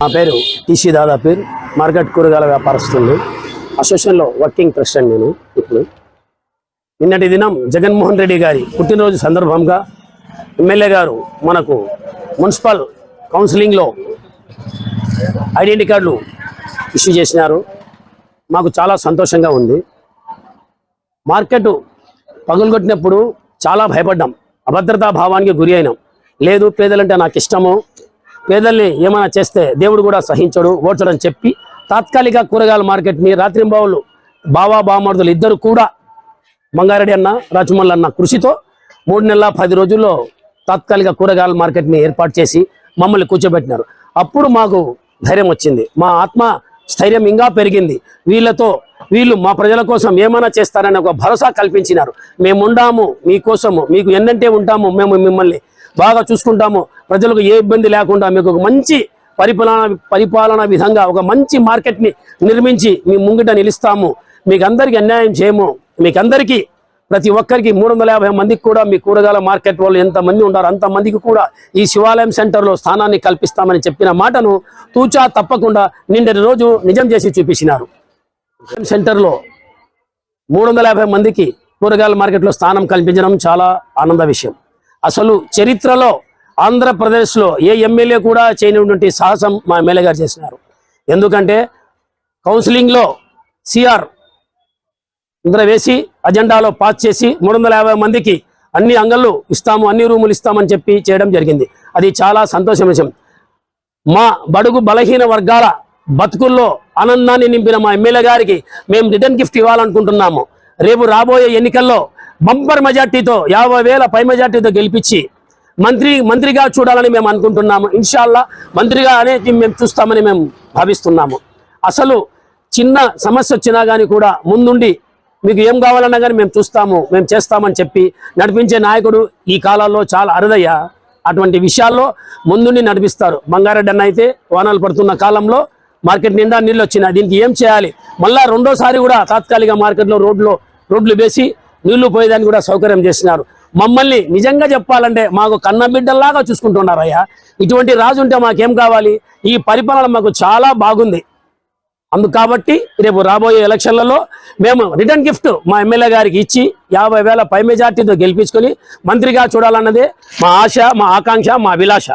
నా పేరు టీసీ దాదా పేరు మార్కెట్ కూరగాయల వ్యాపారస్తుంది అసోసియేషన్లో వర్కింగ్ ప్రెసిడెంట్ నేను ఇప్పుడు. నిన్నటి దినం జగన్మోహన్ రెడ్డి గారి పుట్టినరోజు సందర్భంగా ఎమ్మెల్యే గారు మనకు మున్సిపల్ కౌన్సిలింగ్లో ఐడెంటిటీ కార్డులు ఇష్యూ చేసినారు. మాకు చాలా సంతోషంగా ఉంది. మార్కెట్ పగులుగొట్టినప్పుడు చాలా భయపడ్డాం. అభద్రతా భావానికి గురి అయినాం. లేదు పేదలంటే నాకు ఇష్టము. పేదల్ని ఏమైనా చేస్తే దేవుడు కూడా సహించడు ఓడ్చడని చెప్పి తాత్కాలిక కూరగాయల మార్కెట్ని రాత్రింబావులు బావా బామర్దులు ఇద్దరు కూడా మంగారెడ్డి అన్న రాజమల్లి అన్న కృషితో మూడు నెలల పది రోజుల్లో తాత్కాలిక కూరగాయల మార్కెట్ని ఏర్పాటు చేసి మమ్మల్ని కూర్చోబెట్టినారు. అప్పుడు మాకు ధైర్యం వచ్చింది. మా ఆత్మ స్థైర్యం ఇంకా పెరిగింది. వీళ్ళతో వీళ్ళు మా ప్రజల కోసం ఏమైనా చేస్తారని ఒక భరోసా కల్పించినారు. మేముండాము మీకోసము మీకు ఎన్నంటే ఉంటాము మేము మిమ్మల్ని బాగా చూసుకుంటాము. ప్రజలకు ఏ ఇబ్బంది లేకుండా మీకు ఒక మంచి పరిపాలన పరిపాలన విధంగా ఒక మంచి మార్కెట్ని నిర్మించి మీ ముంగిట నిలుస్తాము. మీకు అందరికీ అన్యాయం చేయము. మీకు అందరికీ ప్రతి ఒక్కరికి మూడు వందల యాభై మందికి కూడా మీ కూరగాయల మార్కెట్ వాళ్ళు ఎంతమంది ఉంటారు అంతమందికి కూడా ఈ శివాలయం సెంటర్లో స్థానాన్ని కల్పిస్తామని చెప్పిన మాటను తూచా తప్పకుండా నిన్నటి రోజు నిజం చేసి చూపించినారు. సెంటర్లో మూడు వందల యాభై మందికి కూరగాయల మార్కెట్లో స్థానం కల్పించడం చాలా ఆనంద విషయం. అసలు చరిత్రలో ఆంధ్రప్రదేశ్లో ఏ ఎమ్మెల్యే కూడా చేయనటువంటి సాహసం మా ఎమ్మెల్యే గారు చేసినారు. ఎందుకంటే కౌన్సిలింగ్లో సిఆర్ ఇందులో వేసి అజెండాలో పాస్ చేసి మూడు వందల యాభై మందికి అన్ని అంగళ్ళు ఇస్తాము అన్ని రూములు ఇస్తామని చెప్పి చేయడం జరిగింది. అది చాలా సంతోషం విషయం. మా బడుగు బలహీన వర్గాల బతుకుల్లో ఆనందాన్ని నింపిన మా ఎమ్మెల్యే గారికి మేము రిటర్న్ గిఫ్ట్ ఇవ్వాలనుకుంటున్నాము. రేపు రాబోయే ఎన్నికల్లో బంపర్ మెజార్టీతో యాభై వేల పై మెజార్టీతో గెలిపించి మంత్రి మంత్రిగా చూడాలని మేము అనుకుంటున్నాము. ఇన్షాల్లా మంత్రిగా అనేది మేము చూస్తామని మేము భావిస్తున్నాము. అసలు చిన్న సమస్య వచ్చినా కానీ కూడా ముందుండి మీకు ఏం కావాలన్నా కానీ మేము చూస్తాము మేము చేస్తామని చెప్పి నడిపించే నాయకుడు ఈ కాలాల్లో చాలా అరుదయ్యా. అటువంటి విషయాల్లో ముందుండి నడిపిస్తారు. బంగారెడ్డి అన్న అయితే వానాలు పడుతున్న కాలంలో మార్కెట్ నిండా నీళ్ళు వచ్చినాయి. దీనికి ఏం చేయాలి? మళ్ళా రెండోసారి కూడా తాత్కాలిక మార్కెట్లో రోడ్లో రోడ్లు వేసి నీళ్ళు పోయేదానికి కూడా సౌకర్యం చేసినారు. మమ్మల్ని నిజంగా చెప్పాలంటే మాకు కన్న బిడ్డల్లాగా చూసుకుంటున్నారయ్యా. ఇటువంటి రాజు ఉంటే మాకేం కావాలి? ఈ పరిపాలన మాకు చాలా బాగుంది. అందుకు కాబట్టి రేపు రాబోయే ఎలక్షన్లలో మేము రిటర్న్ గిఫ్ట్ మా ఎమ్మెల్యే గారికి ఇచ్చి యాభై వేల పై మెజార్టీతో గెలిపించుకొని మంత్రిగా చూడాలన్నదే మా ఆశ మా ఆకాంక్ష మా అభిలాష.